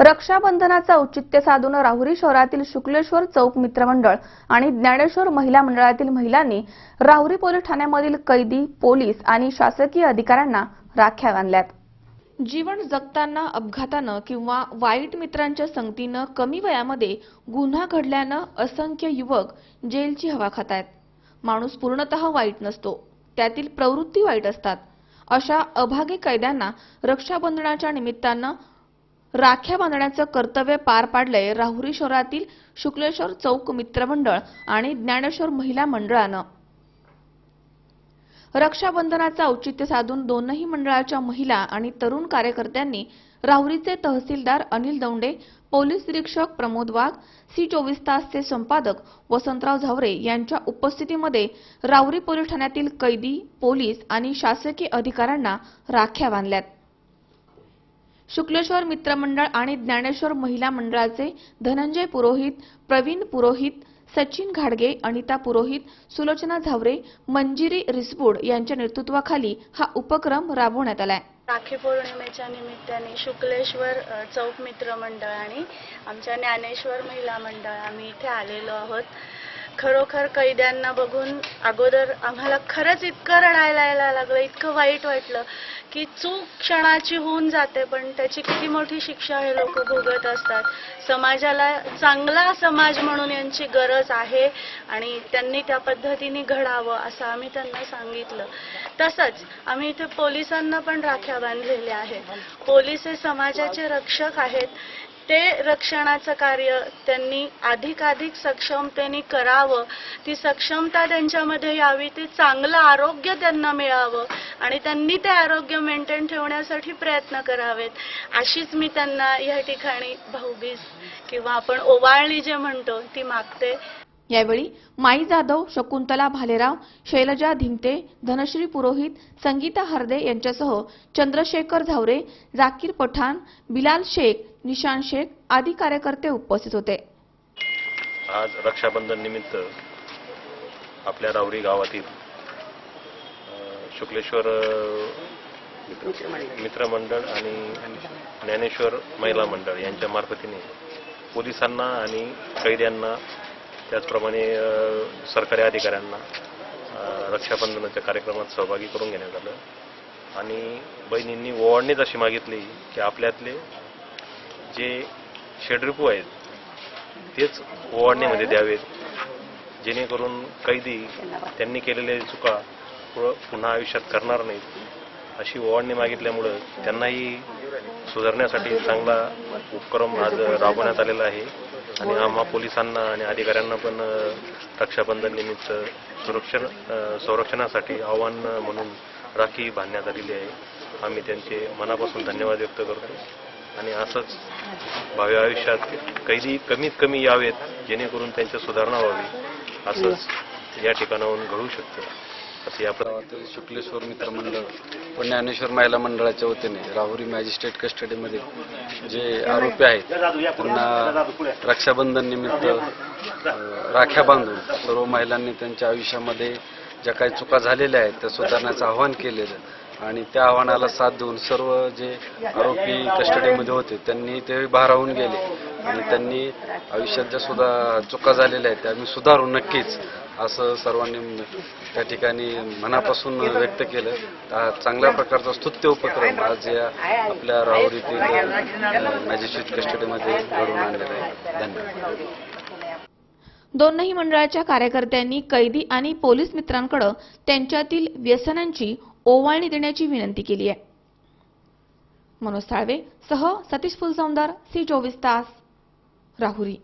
रक्षाबंधनाचं औचित्य साधून राहुरी शहरातील शुक्लेश्वर चौक मित्रमंडळ आणि ज्ञानेश्वर महिला मंडळातील महिलांनी राहुरी पोलीस ठाण्यामधील कैदी पोलीस आणि शासकीय अधिकाऱ्यांना राख्या बांधल्यात. जीवन जगताना अपघातानं किंवा वाईट मित्रांच्या संगतीनं कमी वयामध्ये गुन्हा घडल्यानं असंख्य युवक जेलची हवा खातायत. आहेत माणूस पूर्णतः वाईट नसतो. त्यातील प्रवृत्ती वाईट असतात. अशा अभागी कैद्यांना रक्षाबंधनाच्या निमित्तानं राख्या बांधण्याचं कर्तव्य पार पाडलंय राहुरी शहरातील शुक्लेश्वर चौक मित्रमंडळ आणि ज्ञानेश्वर महिला मंडळानं. रक्षाबंधनाचं औचित्य साधून दोनही मंडळाच्या महिला आणि तरुण कार्यकर्त्यांनी राहुरीचे तहसीलदार अनिल दौंडे पोलीस निरीक्षक प्रमोद वाघ सी चोवीस तासचे संपादक वसंतराव झावरे यांच्या उपस्थितीमध्ये राहुरी पोलीस ठाण्यातील कैदी पोलीस आणि शासकीय अधिकाऱ्यांना राख्या बांधल्यात. शुक्लेश्वर मित्रमंडळ आणि ज्ञानेश्वर महिला मंडळाचे धनंजय पुरोहित प्रवीण पुरोहित सचिन घाडगे अनिता पुरोहित सुलोचना झावरे मंजिरी रिसबूड यांच्या नेतृत्वाखाली हा उपक्रम राबवण्यात आलाय. राखी पौर्णिमेच्या निमित्ताने शुक्लेश्वर चौक मित्र मंडळ आणि आमच्या ज्ञानेश्वर महिला मंडळ आम्ही इथे आलेलो आहोत. खरोखर कैद्यांना बघून अगोदर आम्हाला खरंच इतकं रडायला यायला लागलं इतकं वाईट वाटलं की चूक क्षणाची होऊन जाते पण त्याची किती मोठी शिक्षा हे लोक भोगत असतात. समाजाला चांगला समाज म्हणून यांची गरज आहे आणि त्यांनी त्या पद्धतीने घडावं असं आम्ही त्यांना सांगितलं. तसंच आम्ही इथे पोलिसांना पण राख्या बांधलेल्या आहेत. पोलीस हे समाजाचे रक्षक आहेत. ते रक्षणाचं कार्य त्यांनी अधिकाधिक सक्षमतेने करावं. ती सक्षमता त्यांच्यामध्ये यावी ते चांगलं आरोग्य त्यांना मिळावं आणि त्यांनी ते आरोग्य मेंटेन ठेवण्यासाठी प्रयत्न करावेत. अशीच मी त्यांना या ठिकाणी भाऊबीज किंवा आपण ओवाळणी जे म्हणतो ती मागते. यावेळी माई जाधव शकुंतला भालेराव शैलजा धिमते धनश्री पुरोहित संगीता हरदे यांच्यासह चंद्रशेखर झावरे जाकीर पठाण बिलाल शेख निशान शेख आदी कार्यकर्ते उपस्थित होते. आज रक्षाबंधन निमित्त आपल्या रावरी गावातील शुक्लेश्वर मित्रमंडळ आणि ज्ञानेश्वर महिला मंडळ यांच्या मार्फतीने पोलिसांना आणि कैद्यांना त्याचप्रमाणे सरकारी अधिकाऱ्यांना रक्षाबंधनाच्या कार्यक्रमात सहभागी करून घेण्यात आलं. आणि बहिणींनी ओवाळणीच अशी मागितली की आपल्यातले जे शेडरिपू आहेत तेच ओवाळणीमध्ये द्यावेत. जेणेकरून कैदी त्यांनी केलेल्या चुका पुढं पुन्हा आयुष्यात करणार नाहीत. अशी ओवाळणी मागितल्यामुळं त्यांनाही सुधारण्यासाठी चांगला उपक्रम आज राबवण्यात आलेला आहे. आणि आम्हा पोलिसांना आणि अधिकाऱ्यांना पण रक्षाबंधन निमित्त सुरक्षण संरक्षणासाठी आव्हान म्हणून राखी बांधण्यात आलेली आहे. आम्ही त्यांचे मनापासून धन्यवाद व्यक्त करतो. आणि असंच भावी आयुष्यात कैदी कमीत कमी यावेत जेणेकरून त्यांची सुधारणा व्हावी असंच या ठिकाणाहून घडू शकतं. असं या प्र- शुक्लेश्वर मित्र मंडळ व ज्ञानेश्वर महिला मंडळाच्या वतीने राहुरी मॅजिस्ट्रेट कस्टडीमध्ये जे आरोपी आहेत त्यांना रक्षाबंधन निमित्त राख्या बांधून सर्व महिलांनी त्यांच्या आयुष्यामध्ये ज्या काही चुका झालेल्या आहेत त्या सुधारण्याचं आवाहन केलेलं आणि त्या आव्हानाला साथ देऊन सर्व जे आरोपी कस्टडीमध्ये होते त्यांनी ते भारावून गेले. आणि त्यांनी आयुष्यात ज्या सुद्धा चुका झालेल्या आहेत त्या आम्ही सुधारू नक्कीच असं सर्वांनी त्या ठिकाणी मनापासून व्यक्त केलं. चांगल्या प्रकारचा स्तुत्य उपक्रम आज या आपल्या राहुरीतील मॅजिस्ट्रेट कस्टडीमध्ये घडवून आणलेला आहे. धन्यवाद. दोनही मंडळाच्या कार्यकर्त्यांनी कैदी आणि पोलीस मित्रांकडे त्यांच्यातील व्यसनांची ओवाळणी देण्याची विनंती केली आहे. मनोज साळवे सह सतीश फुलसौंदर सी चोवीस तास राहुरी.